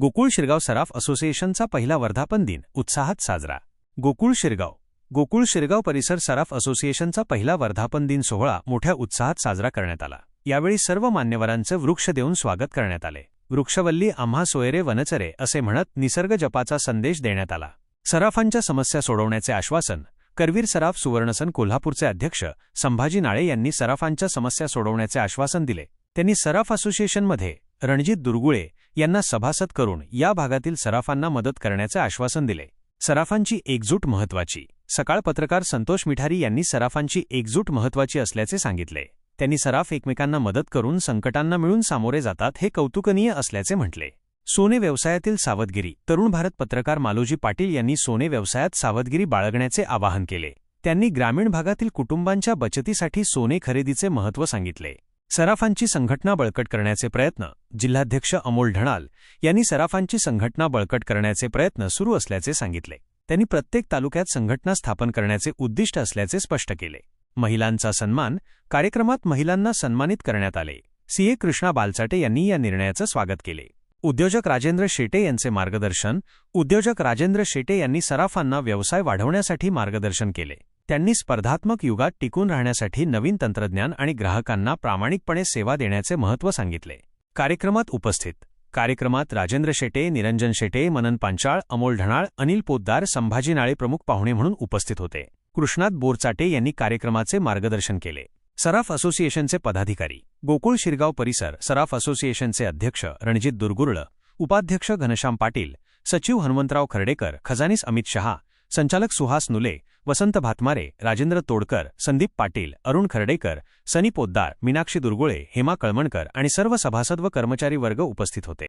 गोकुळ शिरगाव सराफ असोसिएशनचा पहिला वर्धापन दिन उत्साहात साजरा. गोकुळ शिरगाव. गोकुळ शिरगाव परिसर सराफ असोसिएशनचा पहिला वर्धापन दिन सोहळा मोठ्या उत्साहात साजरा करण्यात आला. यावेळी सर्व मान्यवरांचं वृक्ष देऊन स्वागत करण्यात आले. वृक्षवल्ली आम्हा सोयरे वनचरे असे म्हणत निसर्ग जपाचा संदेश देण्यात आला. सराफांच्या समस्या सोडवण्याचे आश्वासन करवीर सराफ सुवर्णसन कोल्हापूरचे अध्यक्ष संभाजी नाळे यांनी सराफांच्या समस्या सोडवण्याचे आश्वासन दिले. त्यांनी सराफ असोसिएशनमध्ये रणजित दुर्गुळे यांना सभासद करून या भागातील सराफांना मदत करण्याचे आश्वासन दिले. सराफांची एकजूट महत्वाची सकाळ पत्रकार संतोष मिठारी यांनी सराफांची एकजूट महत्वाची असल्याचे सांगितले. त्यांनी सराफ एकमेकांना मदत करून संकटांना मिळून सामोरे जातात हे कौतुकनीय असल्याचे म्हटले. सोने व्यवसायातील सावधगिरी. तरुण भारत पत्रकार मालोजी पाटील यांनी सोने व्यवसायात सावधगिरी बाळगण्याचे आवाहन केले. त्यांनी ग्रामीण भागातील कुटुंबांच्या बचतीसाठी सोने खरेदीचे महत्त्व सांगितले. सराफांची संघटना बळकट करण्याचे प्रयत्न जिल्हाध्यक्ष अमोल ढणाल यांनी सराफांची संघटना बळकट करण्याचे प्रयत्न सुरू असल्याचे सांगितले. त्यांनी प्रत्येक तालुक्यात संघटना स्थापन करण्याचे उद्दिष्ट असल्याचे स्पष्ट केले. महिलांचा सन्मान कार्यक्रमात महिलांना सन्मानित करण्यात आले. सीए कृष्णा बालचाटे यांनी या निर्णयाचं स्वागत केले. उद्योजक राजेंद्र शेटे यांचे मार्गदर्शन उद्योजक राजेंद्र शेटे यांनी सराफांना व्यवसाय वाढवण्यासाठी मार्गदर्शन केले. त्यांनी स्पर्धात्मक युगात टिकून राहण्यासाठी नवीन तंत्रज्ञान आणि ग्राहकांना प्रामाणिकपणे सेवा देण्याचे महत्त्व सांगितले. कार्यक्रमात उपस्थित कार्यक्रमात राजेंद्र शेटे निरंजन शेटे मनन पांचाळ अमोल ढणाळ अनिल पोद्दार संभाजी नाळे प्रमुख पाहुणे म्हणून उपस्थित होते. कृष्णात बोरचाटे यांनी कार्यक्रमाचे मार्गदर्शन केले. सराफ असोसिएशनचे पदाधिकारी. गोकुळ शिरगाव परिसर. सराफ असोसिएशनचे अध्यक्ष रणजित दुर्गुरळ. उपाध्यक्ष घनश्याम पाटील. सचिव हनुमंतराव खर्डेकर. खजानीस अमित शहा. संचालक सुहास नुले. वसंत भातमारे राजेंद्र तोडकर संदीप पाटील अरुण खर्डेकर सनी पोद्दार मीनाक्षी दुर्गुळे हेमा कळमणकर आणि सर्व सभासद व कर्मचारी वर्ग उपस्थित होते.